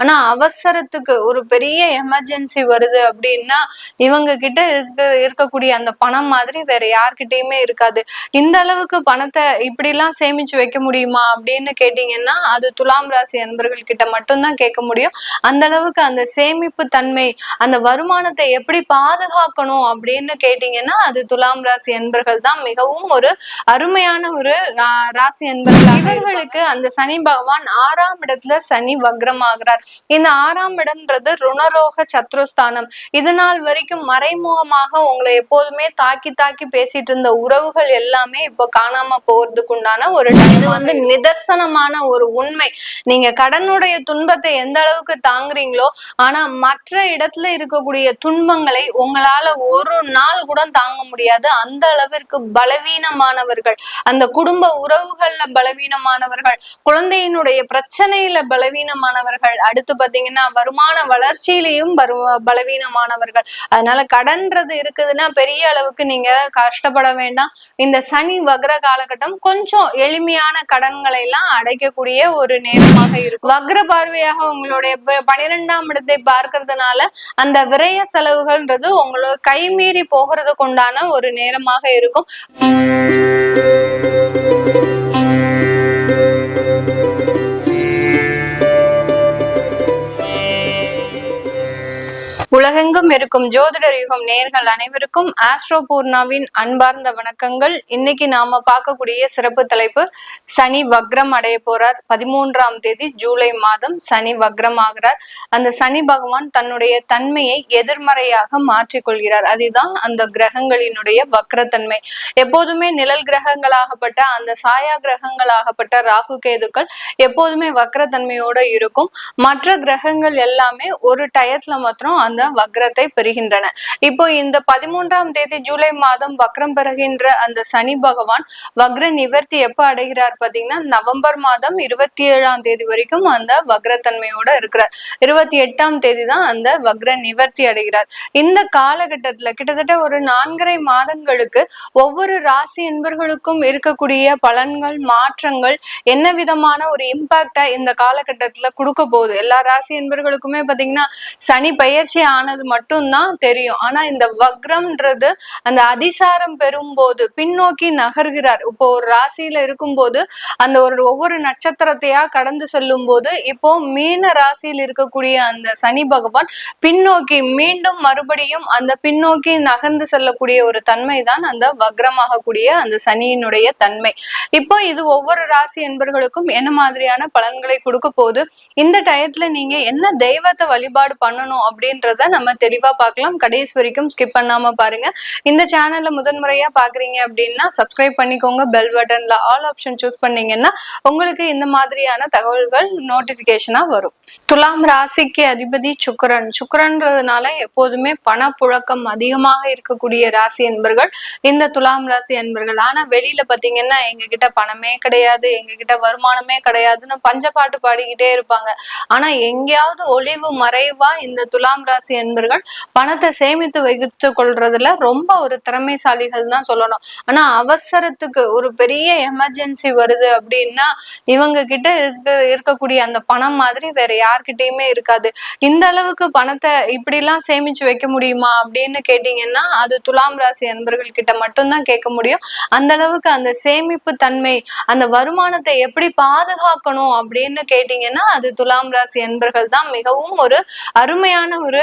ஆனா அவசரத்துக்கு ஒரு பெரிய எமர்ஜென்சி வருது அப்படின்னா இவங்க கிட்ட இருக்க இருக்கக்கூடிய அந்த பணம் மாதிரி வேற யார்கிட்டயுமே இருக்காது. இந்த அளவுக்கு பணத்தை இப்படி எல்லாம் சேமிச்சு வைக்க முடியுமா அப்படின்னு கேட்டீங்கன்னா அது துலாம் ராசி அன்பர்கள் கிட்ட மட்டும்தான் கேட்க முடியும். அந்த அளவுக்கு அந்த சேமிப்பு தன்மை அந்த வருமானத்தை எப்படி பாதுகாக்கணும் அப்படின்னு கேட்டீங்கன்னா அது துலாம் ராசி அன்பர்கள் தான் மிகவும் ஒரு அருமையான ஒரு ராசி அன்பர்கள். இவர்களுக்கு அந்த சனி பகவான் ஆறாம் இடத்துல சனி வக்ரம் ஆகிறார் இந்த ஆறாம் இடம்ன்றது ருணரோக சத்ருஸ்தானம். இது நாள் வரைக்கும் மறைமுகமாக உங்களை எப்போதுமே தாக்கி தாக்கி பேசிட்டு இருந்த உறவுகள் எல்லாமே இப்போ காணாம போறதுக்கு உண்டான ஒரு இது வந்து நிதர்சனமான ஒரு உண்மை. நீங்க கடனுடைய துன்பத்தை எந்த அளவுக்கு தாங்குறீங்களோ ஆனா மற்ற இடத்துல இருக்கக்கூடிய துன்பங்களை உங்களால ஒரு நாள் கூட தாங்க முடியாது. அந்த அளவிற்கு பலவீனமானவர்கள் அந்த குடும்ப உறவுகள்ல பலவீனமானவர்கள் குழந்தையினுடைய பிரச்சனையில பலவீனமானவர்கள் அடுத்து பாத்தீங்கன்னா வருமான வளர்ச்சியிலையும் பரு- பலவீனமானவர்கள். அதனால கடன்றது இருக்குதுன்னா பெரிய அளவுக்கு நீங்க கஷ்டப்பட வேண்டாம். இந்த சனி வக்ர காலகட்டம் கொஞ்சம் எளிமையான கடன்களை எல்லாம் அடைக்கக்கூடிய ஒரு நேரமாக இருக்கும். வக்ர பார்வையாக உங்களுடைய பனிரெண்டாம் இடத்தை பார்க்கறதுனால அந்த விரய செலவுகள்ன்றது உங்களோட கைமீறி போகிறதுக்கு உண்டான ஒரு நேரமாக இருக்கும். உலகெங்கும் இருக்கும் ஜோதிடர் யுகம் நேர்கள் அனைவருக்கும் ஆஸ்ட்ரோ பூர்ணாவின் அன்பார்ந்த வணக்கங்கள். இன்னைக்கு நாம பார்க்கக்கூடிய சிறப்பு தலைப்பு சனி வக்ரம் அடைய போறார். பதிமூன்றாம் தேதி ஜூலை மாதம் சனி வக்ரம் ஆகிறார். அந்த சனி பகவான் தன்னுடைய தன்மையை எதிர்மறையாக மாற்றிக்கொள்கிறார். அதுதான் அந்த கிரகங்களினுடைய வக்ரத்தன்மை. எப்போதுமே நிழல் கிரகங்களாகப்பட்ட அந்த சாயா கிரகங்களாகப்பட்ட ராகு கேதுக்கள் எப்போதுமே வக்ரத்தன்மையோட இருக்கும். மற்ற கிரகங்கள் எல்லாமே ஒரு டயத்துல மாத்திரம் அந்த வக்ரத்தை பெறுகின்றன. இப்போ இந்த பதிமூன்றாம் தேதி ஜூலை மாதம் வக்ரம் பெறுகின்ற அந்த சனி பகவான் வக்ர நிவர்த்தி எப்ப அடைகிறார் பாத்தீங்கன்னா நவம்பர் மாதம் இருபத்தி ஏழாம் தேதி வரைக்கும் அந்த வக்ரத்தன்மையோட இருக்கிறார். இருபத்தி எட்டாம் தேதி தான் அந்த வக்ர நிவர்த்தி அடைகிறார். இந்த காலகட்டத்துல கிட்டத்தட்ட ஒரு நான்கரை மாதங்களுக்கு ஒவ்வொரு ராசி என்பர்களுக்கும் இருக்கக்கூடிய பலன்கள் மாற்றங்கள் என்ன விதமான ஒரு இம்பாக்டா இந்த காலகட்டத்துல கொடுக்க போகுது? எல்லா ராசி என்பர்களுக்குமே பாத்தீங்கன்னா சனி பயிற்சி ஆனது மட்டும்தான் தெரியும். ஆனா இந்த வக்ரம்ன்றது அந்த அதிசாரம் பெறும்போது பின்னோக்கி நகர்கிறார். இப்போ ஒரு ராசியில இருக்கும்போது அந்த ஒரு ஒவ்வொரு நட்சத்திரத்தையா கடந்து செல்லும் போது இப்போ மீன ராசியில் இருக்கக்கூடிய அந்த சனி பகவான் பின்னோக்கி மீண்டும் மறுபடியும் அந்த பின்னோக்கி நகர்ந்து செல்லக்கூடிய ஒரு தன்மை தான் அந்த வக்ரமாகக்கூடிய அந்த சனியினுடைய தன்மை. இப்போ இது ஒவ்வொரு ராசி என்பர்களுக்கும் என்ன மாதிரியான பலன்களை கொடுக்க போகுது? இந்த டயத்துல நீங்க என்ன தெய்வத்தை வழிபாடு பண்ணணும் அப்படின்றது அப்படின்றத நம்ம தெளிவா பார்க்கலாம். கடைசி வரைக்கும் ஸ்கிப் பண்ணாம பாருங்க. இந்த சேனல்ல முதன்முறையா பாக்குறீங்க அப்படின்னா சப்ஸ்கிரைப் பண்ணிக்கோங்க. பெல் பட்டன்ல ஆல் ஆப்ஷன் சூஸ் பண்ணீங்கன்னா உங்களுக்கு இந்த மாதிரியான தகவல்கள் நோட்டிபிகேஷனா வரும். துலாம் ராசிக்கு அதிபதி சுக்கரன். சுக்கரன்றதுனால எப்போதுமே பணப்புழக்கம் அதிகமாக இருக்கக்கூடிய ராசி என்பர்கள் இந்த துலாம் ராசி என்பர்கள். ஆனா வெளியில பாத்தீங்கன்னா எங்க கிட்ட பணமே கிடையாது எங்க கிட்ட வருமானமே கிடையாதுன்னு பஞ்ச பாட்டு பாடிக்கிட்டே இருப்பாங்க. ஆனா எங்கேயாவது ஒளிவு மறைவா இந்த துலாம் ராசி என்பர்கள் பணத்தை சேமித்து வைத்து கொள்றதுல ரொம்ப ஒரு திறமைசாலிகள் தான் சொல்லணும். ஆனா அவசரத்துக்கு ஒரு பெரிய எமர்ஜென்சி வருது அப்படின்னா இவங்க கிட்ட இருக்க இருக்கக்கூடிய அந்த பணம் மாதிரி வேற யார்கிட்டயுமே இருக்காது. இந்த அளவுக்கு பணத்தை இப்படி எல்லாம் சேமிச்சு வைக்க முடியுமா அப்படின்னு கேட்டீங்கன்னா அது துலாம் ராசி என்பர்கள் கிட்ட மட்டும்தான் கேட்க முடியும். அந்த அளவுக்கு அந்த சேமிப்பு தன்மை அந்த வருமானத்தை எப்படி பாதுகாக்கணும் அப்படின்னு கேட்டீங்கன்னா அது துலாம் ராசி என்பர்கள் தான் மிகவும் ஒரு அருமையான ஒரு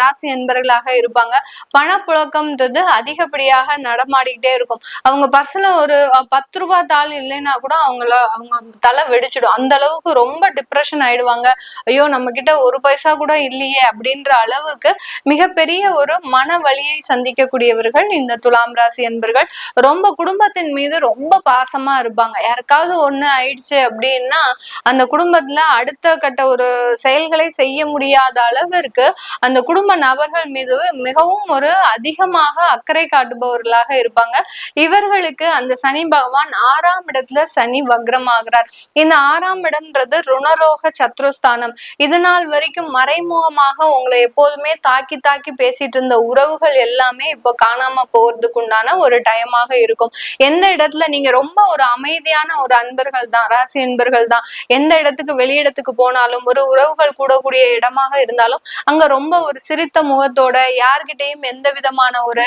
ராசி அன்பர்களாக இருப்பாங்க. பணப்புழக்கம்ன்றது அதிகப்படியாக நடமாடிக்கிட்டே இருக்கும். அவங்க பர்சனல் ஒரு பத்து ரூபாய் தாள் இல்லைன்னா கூட அவங்கள அவங்க தலை வெடிச்சிடும். அந்த அளவுக்கு ரொம்ப டிப்ரெஷன் ஆயிடுவாங்க. ஐயோ நம்ம கிட்ட ஒரு பைசா கூட இல்லையே அப்படின்ற அளவுக்கு மிகப்பெரிய ஒரு மன வழியை சந்திக்கக்கூடியவர்கள் இந்த துலாம் ராசி என்பர்கள் ரொம்ப குடும்பத்தின் மீது ரொம்ப பாசமா இருப்பாங்க. யாருக்காவது ஒண்ணு ஆயிடுச்சு அப்படின்னா அந்த குடும்பத்துல அடுத்த கட்ட ஒரு செயல்களை செய்ய முடியாத அளவிற்கு அந்த குடும்ப நபர்கள் மீது மிகவும் ஒரு அதிகமாக அக்கறை காட்டுபவர்களாக இருப்பாங்க. இவர்களுக்கு அந்த சனி பகவான் ஆறாம் இடத்துல சனி வக்ரமாகிறார். இந்த ஆறாம் இடம்ன்றது ருணரோக சத்ருஸ்தானம். இது நாள் வரைக்கும் மறைமுகமாக உங்களை எப்போதுமே தாக்கி தாக்கி பேசிட்டு இருந்த உறவுகள் எல்லாமே இப்போ காணாம போறதுக்கு உண்டான ஒரு டயமாக இருக்கும். எந்த இடத்துல நீங்க ரொம்ப ஒரு அமைதியான ஒரு அன்பர்கள் தான் ராசி அன்பர்கள் தான் எந்த இடத்துக்கு வெளியிடத்துக்கு போனாலும் ஒரு உறவுகள் கூடக்கூடிய இடமாக இருந்தாலும் அங்க ரொம்ப ரொம்ப ஒரு சிரித்த முகத்தோட யார்கிட்டையும் எந்த விதமான ஒரு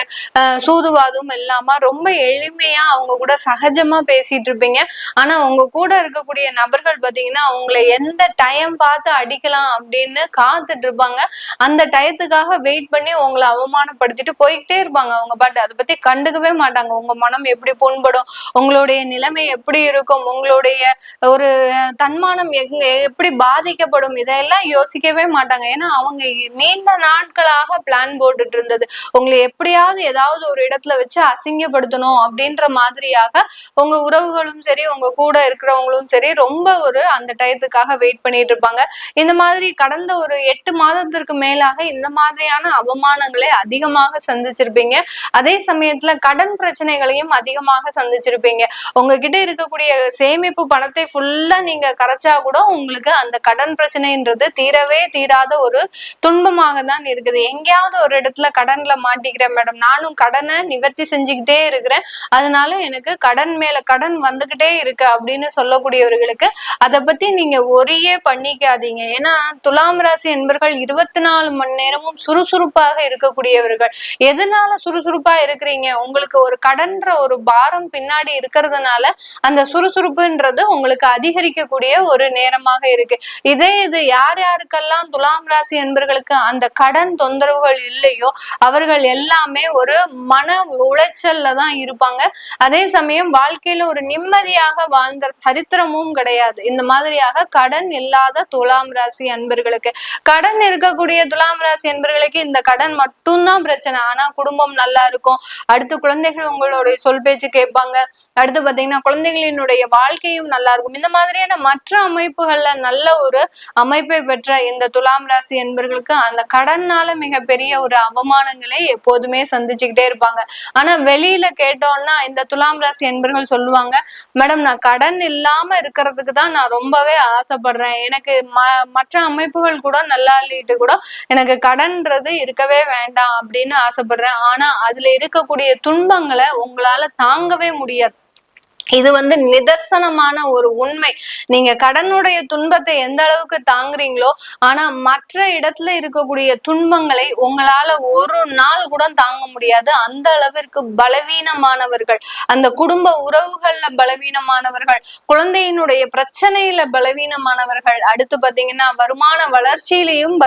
சூதுவாதும் இல்லாம ரொம்ப எளிமையா அவங்க கூட சகஜமா பேசிட்டு இருப்பீங்க. ஆனா உங்க கூட இருக்கக்கூடிய நபர்கள் பாத்தீங்கன்னா அவங்களை எந்த டைம் பார்த்து அடிக்கலாம் அப்படின்னு காத்துட்டு இருப்பாங்க. அந்த டயத்துக்காக வெயிட் பண்ணி உங்களை அவமானப்படுத்திட்டு போய்கிட்டே இருப்பாங்க அவங்க பாட்டு. அதை பத்தி கண்டுக்கவே மாட்டாங்க. உங்க மனம் எப்படி புண்படும்? உங்களுடைய நிலைமை எப்படி இருக்கும்? உங்களுடைய ஒரு தன்மானம் எங்க எப்படி பாதிக்கப்படும்? இதெல்லாம் யோசிக்கவே மாட்டாங்க. ஏன்னா அவங்க நீ நீண்ட நாட்களாக பிளான் போட்டுட்டு இருந்தது உங்களை எப்படியாவது ஏதாவது ஒரு இடத்துல வச்சு அசிங்கப்படுத்தணும் அப்படின்ற மாதிரியாக உங்க உறவுகளும் சரி உங்க கூட இருக்கிறவங்களும் சரி ரொம்ப ஒரு அந்த டயத்துக்காக வெயிட் பண்ணிட்டு இருப்பாங்க. இந்த மாதிரி கடந்த ஒரு எட்டு மாதத்திற்கு மேலாக இந்த மாதிரியான அவமானங்களை அதிகமாக சந்திச்சிருப்பீங்க. அதே சமயத்துல கடன் பிரச்சனைகளையும் அதிகமாக சந்திச்சிருப்பீங்க. உங்ககிட்ட இருக்கக்கூடிய சேமிப்பு பணத்தை ஃபுல்லா நீங்க கரைச்சா கூட உங்களுக்கு அந்த கடன் பிரச்சனைன்றது தீரவே தீராத ஒரு துன்பமாக தான் இருக்குது. எங்கேயாவது ஒரு இடத்துல கடன்ல மாட்டிக்கிறேன் மேடம். நானும் கடனை நிவர்த்தி செஞ்சுக்கிட்டே இருக்கிறேன். அதனால எனக்கு கடன் மேல கடன் வந்துகிட்டே இருக்கு அப்படின்னு சொல்லக்கூடியவர்களுக்கு அதை பத்தி நீங்க ஒரே பண்ணிக்காதீங்க. ஏன்னா துலாம் ராசி என்பர்கள் இருபத்தி நாலு மணி நேரமும் சுறுசுறுப்பாக இருக்கக்கூடியவர்கள். எதனால சுறுசுறுப்பா இருக்கிறீங்க? உங்களுக்கு ஒரு கடன்ற ஒரு பாரம் பின்னாடி இருக்கிறதுனால அந்த சுறுசுறுப்புன்றது உங்களுக்கு அதிகரிக்கக்கூடிய ஒரு நேரமாக இருக்கு. இதே இது யார் யாருக்கெல்லாம் துலாம் ராசி என்பர்களுக்கு அந்த கடன் தொந்தரவுகள் இல்லையோ அவர்கள் எல்லாமே ஒரு மன உளைச்சல்ல தான் இருப்பாங்க. அதே சமயம் வாழ்க்கையில ஒரு நிம்மதியாக வாழ்ந்த சரித்திரமும் கிடையாது. இந்த மாதிரியாக கடன் இல்லாத துலாம் ராசி அன்பர்களுக்கு கடன் இருக்கக்கூடிய துலாம் ராசி அன்பர்களுக்கு இந்த கடன் மட்டும்தான் பிரச்சனை. ஆனா குடும்பம் நல்லா இருக்கும். அடுத்து குழந்தைகள் உங்களுடைய சொல் பேச்சு கேட்பாங்க. அடுத்து பாத்தீங்கன்னா குழந்தைகளினுடைய வாழ்க்கையும் நல்லா இருக்கும். இந்த மாதிரியான மற்ற அமைப்புகள்ல நல்ல ஒரு அமைப்பை பெற்ற இந்த துலாம் ராசி என்பர்களுக்கு அந்த கடன்னால மிகப்பெரிய ஒரு அவமானங்களை எப்போதுமே சந்திச்சுக்கிட்டே இருப்பாங்க. ஆனா வெளியில கேட்டோம்னா இந்த துலாம் ராசி என்பர்கள் சொல்லுவாங்க மேடம் நான் கடன் இல்லாம இருக்கிறதுக்கு தான் நான் ரொம்பவே ஆசைப்படுறேன். எனக்கு ம மற்ற அமைப்புகள் கூட நல்லா இல்லிட்டு கூட எனக்கு கடன்றது இருக்கவே வேண்டாம் அப்படின்னு ஆசைப்படுறேன். ஆனா அதுல இருக்கக்கூடிய துன்பங்களை உங்களால தாங்கவே முடியாது. இது வந்து நிதர்சனமான ஒரு உண்மை. நீங்க கடனுடைய துன்பத்தை எந்த அளவுக்கு தாங்குறீங்களோ ஆனா மற்ற இடத்துல இருக்கக்கூடிய துன்பங்களை உங்களால ஒரு நாள் கூட தாங்க முடியாது. அந்த அளவிற்கு பலவீனமானவர்கள் அந்த குடும்ப உறவுகள்ல பலவீனமானவர்கள் குழந்தையினுடைய பிரச்சனையில பலவீனமானவர்கள் அடுத்து பாத்தீங்கன்னா வருமான வளர்ச்சியிலையும்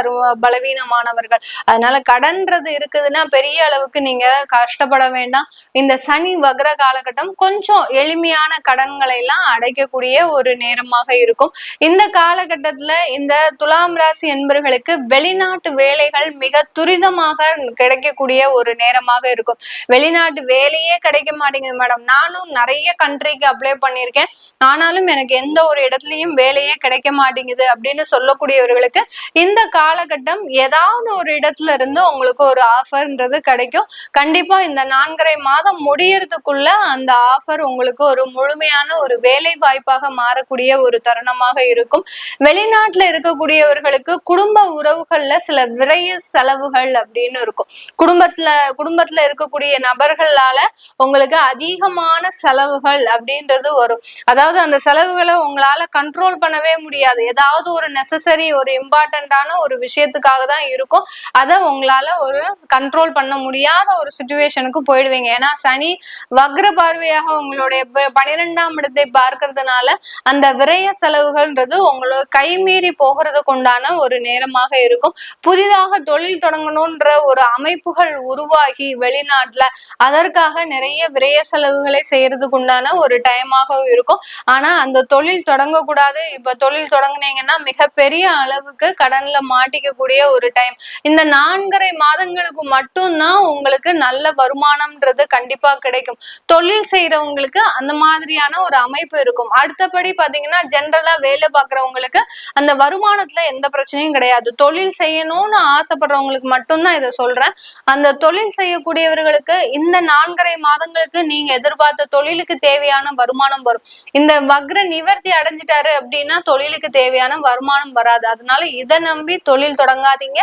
பலவீனமானவர்கள். அதனால கடன்றது இருக்குதுன்னா பெரிய அளவுக்கு நீங்க கஷ்டப்பட வேண்டாம். இந்த சனி வகர காலகட்டம் கொஞ்சம் எளிமையா கடுமையான கடன்களை எல்லாம் அடைக்கக்கூடிய ஒரு நேரமாக இருக்கும். இந்த காலகட்டத்துல இந்த துலாம் ராசி என்பர்களுக்கு வெளிநாட்டு வேலைகள் மிக துரிதமாக கிடைக்கக்கூடிய ஒரு நேரமாக இருக்கும். வெளிநாட்டு வேலையே கிடைக்க மாட்டேங்குது மேடம். நானும் நிறைய கண்ட்ரிக்கு அப்ளை பண்ணியிருக்கேன். ஆனாலும் எனக்கு எந்த ஒரு இடத்துலயும் வேலையே கிடைக்க மாட்டேங்குது அப்படின்னு சொல்லக்கூடியவர்களுக்கு இந்த காலகட்டம் ஏதாவது ஒரு இடத்துல இருந்து உங்களுக்கு ஒரு ஆஃபர்ன்றது கிடைக்கும். கண்டிப்பா இந்த நான்கரை மாதம் முடியறதுக்குள்ள அந்த ஆஃபர் உங்களுக்கு ஒரு முழுமையான ஒரு வேலை வாய்ப்பாக மாறக்கூடிய ஒரு தருணமாக இருக்கும். வெளிநாட்டுல இருக்கக்கூடியவர்களுக்கு குடும்ப உறவுகள்ல சில விரைய செலவுகள் அப்படின்னு இருக்கும். குடும்பத்துல குடும்பத்துல இருக்கக்கூடிய நபர்களால உங்களுக்கு அதிகமான செலவுகள் அப்படின்றது வரும். அதாவது அந்த செலவுகளை உங்களால கண்ட்ரோல் பண்ணவே முடியாது. ஏதாவது ஒரு நெசசரி ஒரு இம்பார்ட்டண்டான ஒரு விஷயத்துக்காக தான் இருக்கும். அதை உங்களால ஒரு கண்ட்ரோல் பண்ண முடியாத ஒரு சுச்சுவேஷனுக்கு போயிடுவீங்க. ஏன்னா சனி வக்ர பார்வையாக உங்களுடைய பனிரெண்டாம் இடத்தை பார்க்கறதுனால அந்த விரய செலவுகள்ன்றது உங்களோட கைமீறி போகிறதுக்கு உண்டான ஒரு நேரமாக இருக்கும். புதிதாக தொழில் தொடங்கணும்ன்ற ஒரு அமைப்புகள் உருவாகி வெளிநாட்டுல அதற்காக நிறைய விரய செலவுகளை செய்யறதுக்கு உண்டான ஒரு டைமாகவும் இருக்கும். ஆனா அந்த தொழில் தொடங்கக்கூடாது. இப்ப தொழில் தொடங்குனீங்கன்னா மிகப்பெரிய அளவுக்கு கடன்ல மாட்டிக்கக்கூடிய ஒரு டைம். இந்த நான்கரை மாதங்களுக்கு மட்டும்தான் உங்களுக்கு நல்ல வருமானம்ன்றது கண்டிப்பா கிடைக்கும். தொழில் செய்யறவங்களுக்கு அந்த மாதிரியான ஒரு அமைப்பு இருக்கும். அடுத்தபடி பாத்தீங்கன்னா ஜென்ரலா வேலை பாக்குறவங்களுக்கு அந்த வருமானத்துல எந்த பிரச்சனையும் கிடையாது. தொழில் செய்யணும்னு ஆசைப்படுறவங்களுக்கு மட்டும்தான் இதை சொல்றேன். அந்த தொழில் செய்யக்கூடியவர்களுக்கு இந்த நான்கரை மாதங்களுக்கு நீங்க எதிர்பார்த்த தொழிலுக்கு தேவையான வருமானம் வரும். இந்த வக்ர நிவர்த்தி அடைஞ்சிட்டாரு அப்படின்னா தொழிலுக்கு தேவையான வருமானம் வராது. அதனால இதை நம்பி தொழில் தொடங்காதீங்க.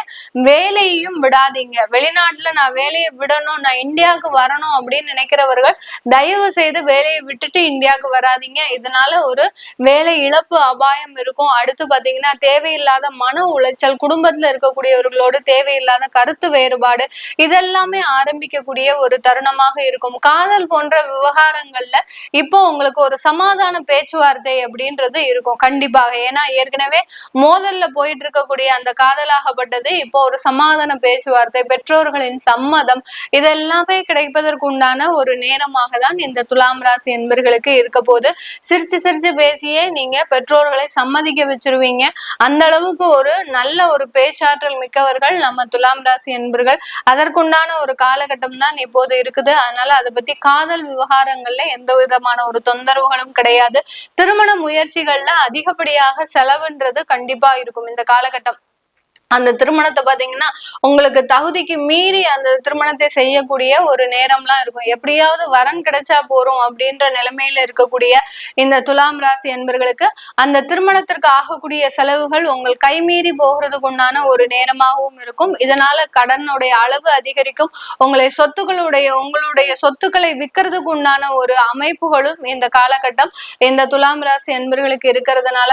வேலையையும் விடாதீங்க. வெளிநாட்டுல நான் வேலையை விடணும் நான் இந்தியாவுக்கு வரணும் அப்படின்னு நினைக்கிறவர்கள் தயவு செய்து வேலையை விட்டு விட்டுட்டு இந்தியாவுக்கு வராதீங்க. இதனால ஒரு வேலை இழப்பு அபாயம் இருக்கும். அடுத்து பாத்தீங்கன்னா தேவையில்லாத மன உளைச்சல் குடும்பத்துல இருக்கக்கூடியவர்களோடு தேவையில்லாத கருத்து வேறுபாடு இதெல்லாமே ஆரம்பிக்கக்கூடிய ஒரு தருணமாக இருக்கும். காதல் போன்ற விவகாரங்கள்ல இப்போ உங்களுக்கு ஒரு சமாதான பேச்சுவார்த்தை அப்படின்றது இருக்கும். கண்டிப்பாக. ஏன்னா ஏற்கனவே மோதல்ல போயிட்டு இருக்கக்கூடிய அந்த காதலாகப்பட்டது இப்போ ஒரு சமாதான பேச்சுவார்த்தை பெற்றோர்களின் சம்மதம் இதெல்லாமே கிடைப்பதற்கு உண்டான ஒரு நேரமாக தான் இந்த துலாம் ராசி நண்பர்களுக்கு இருக்க போது சிரிச்சு சிரிச்சு பேசியே நீங்க பெற்றோர்களை சம்மதிக்க வச்சிருவீங்க. அந்த அளவுக்கு ஒரு நல்ல ஒரு பேச்சாற்றல் மிக்கவர்கள் நம்ம துலாம் ராசி என்பர்கள் அதற்குண்டான ஒரு காலகட்டம் தான் இப்போது இருக்குது. அதனால அதை பத்தி காதல் விவகாரங்கள்ல எந்த விதமான ஒரு தொந்தரவுகளும் கிடையாது. திருமண முயற்சிகள்ல அதிகப்படியாக செலவுன்றது கண்டிப்பா இருக்கும் இந்த காலகட்டம். அந்த திருமணத்தை பாத்தீங்கன்னா உங்களுக்கு தகுதிக்கு மீறி அந்த திருமணத்தை செய்யக்கூடிய ஒரு நேரம்லாம் இருக்கும். எப்படியாவது வரன் கிடைச்சா போறோம் அப்படின்ற நிலைமையில இருக்கக்கூடிய இந்த துலாம் ராசி என்பர்களுக்கு அந்த திருமணத்திற்கு ஆகக்கூடிய செலவுகள் உங்கள் கைமீறி போகிறதுக்கு உண்டான ஒரு நேரமாகவும் இருக்கும். இதனால கடனுடைய அளவு அதிகரிக்கும். உங்களை சொத்துக்களுடைய உங்களுடைய சொத்துக்களை விற்கிறதுக்கு உண்டான ஒரு அமைப்புகளும் இந்த காலகட்டம் இந்த துலாம் ராசி என்பர்களுக்கு இருக்கிறதுனால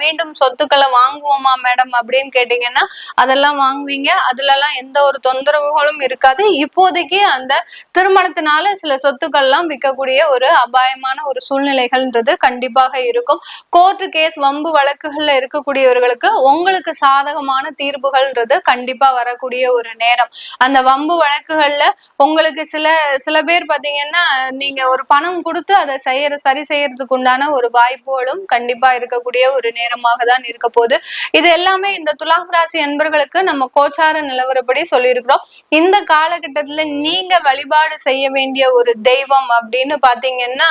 மீண்டும் சொத்துக்களை வாங்குவோமா மேடம் அப்படின்னு கேட்டீங்கன்னா அதெல்லாம் வாங்குவீங்க. அதுல எல்லாம் எந்த ஒரு தொந்தரவுகளும் இருக்காது. இப்போதைக்கு அந்த திருமணத்தினால சில சொத்துக்கள்லாம் விற்கக்கூடிய ஒரு அபாயமான ஒரு சூழ்நிலைகள்ன்றது கண்டிப்பாக இருக்கும். கோர்ட்டு கேஸ் வம்பு வழக்குகள்ல இருக்கக்கூடியவர்களுக்கு உங்களுக்கு சாதகமான தீர்ப்புகள்ன்றது கண்டிப்பா வரக்கூடிய ஒரு நேரம். அந்த வம்பு வழக்குகள்ல உங்களுக்கு சில சில பேர் பாத்தீங்கன்னா நீங்க ஒரு பணம் கொடுத்து அதை செய்யற சரி செய்யறதுக்கு உண்டான ஒரு வாய்ப்புகளும் கண்டிப்பா இருக்கக்கூடிய ஒரு நேரமாக தான் இருக்க போகுது. இது எல்லாமே இந்த துலாம் ராசி நண்பர்களுக்கு நம்ம கோச்சார நிலவரப்படி சொல்லியிருக்கிறோம். இந்த காலகட்டத்துல நீங்க வழிபாடு செய்ய வேண்டிய ஒரு தெய்வம் அப்படின்னு பாத்தீங்கன்னா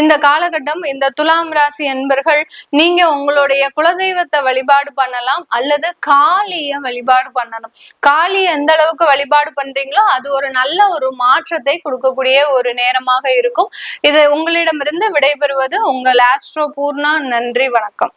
இந்த காலகட்டம் இந்த துலாம் ராசி என்பர்கள் நீங்க உங்களுடைய குலதெய்வத்தை வழிபாடு பண்ணலாம் அல்லது காளிய வழிபாடு பண்ணணும். காளி எந்த அளவுக்கு வழிபாடு பண்றீங்களோ அது ஒரு நல்ல ஒரு மாற்றத்தை கொடுக்கக்கூடிய ஒரு நேரமாக இருக்கும். இது உங்களிடமிருந்து விடைபெறுவது உங்கள் ஆஸ்ட்ரோ பூர்ணா. நன்றி வணக்கம்.